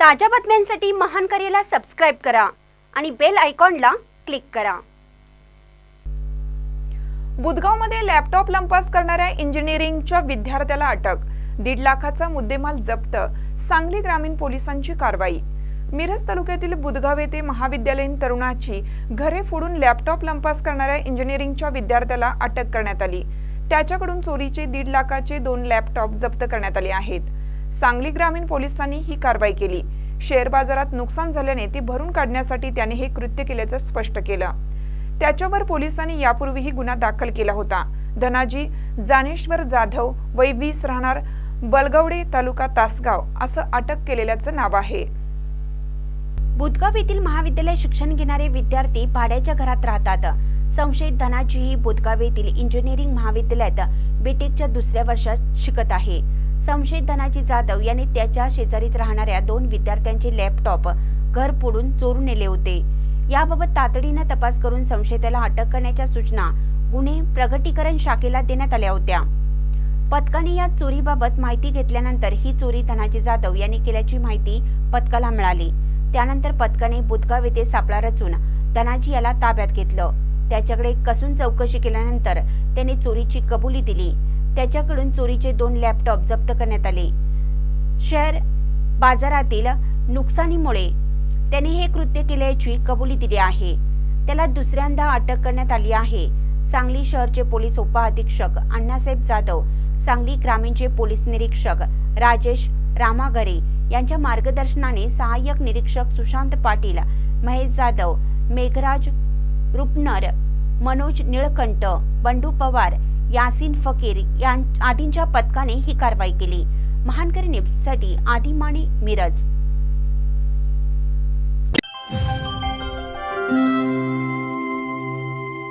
ताज्या बातम्यांसाठी महान करेला सबस्क्राईब करा आणि बेल आयकॉनला क्लिक करा. बुधगावमध्ये लॅपटॉप लंपास करणाऱ्या इंजिनिअरिंगच्या विद्यार्थ्याला अटक. दीड लाखाचा मुद्देमाल जप्त. सांगली ग्रामीण पोलिसांची कारवाई. मिरज तालुक्यातील बुधगाव येथे महाविद्यालयीन तरुणाची घरे फोडून लॅपटॉप लंपास करणाऱ्या इंजिनिअरिंगच्या विद्यार्थ्याला अटक करण्यात आली. त्याच्याकडून चोरीचे दीड लाखाचे दोन लॅपटॉप जप्त करण्यात आले आहेत. सांगली ग्रामीण पोलिसांनी ही कारवाई केली. शेअर बाजारात नुकसान झाल्याने ती भरून काढण्यासाठी त्याने हे कृत्य केल्याचं स्पष्ट केलं. त्याच्यावर पोलिसांनी यापूर्वीही गुन्हा दाखल केला होता. धनाजी जानेश्वर जाधव वय वीस राहणार बलगवडे तालुका तासगाव असं अटक केलेल्याचं नाव आहे. बुधगाव येथील महाविद्यालय शिक्षण घेणारे विद्यार्थी भाड्याच्या घरात राहतात. संशयित धनाजी ही बुधगाव येथील इंजिनिअरिंग महाविद्यालयात बीटेकच्या दुसऱ्या वर्षात शिकत आहे. संशयित धनाजी जाधव यांनी त्याच्या शेजारीत राहणाऱ्या दोन विद्यार्थ्यांचे लॅपटॉप घर पोडून चोरून नेले होते. याबाबत तातडीनं तपास करून संशयिताला अटक करण्याच्या सूचना गुन्हे प्रगटीकरण शाखेला देण्यात आल्या होत्या. पथकाने या चोरीबाबत माहिती घेतल्यानंतर ही चोरी धनाजी जाधव यांनी केल्याची माहिती पथकाला मिळाली. त्यानंतर पथकाने बुधगाव येथे सापळा रचून धनाजी याला ताब्यात घेतलं. त्याच्याकडे कसून चौकशी केल्यानंतर त्याने चोरीची कबुली दिली. त्याच्याकडून चोरीचे दोन लॅपटॉप जप्त करण्यात आले. शेअर बाजारातील नुकसानीमुळे त्याने हे कृत्य केल्याची कबुली दिली आहे. त्याला दुसऱ्यांदा अटक करण्यात आली आहे. सांगली शहरचे पोलीस उपअधीक्षक अण्णासाहेब जाधव सांगली ग्रामीणचे पोलीस निरीक्षक राजेश रामागरे यांच्या मार्गदर्शनाने सहाय्यक निरीक्षक सुशांत पाटील महेश जाधव मेघराज रुपनर मनोज निळकंठ बंडू पवार यासिन फकीर यां आदींच्या पथकाने ही कारवाई केली. महानकरी न्यूजसाठी आदिमाने मिरज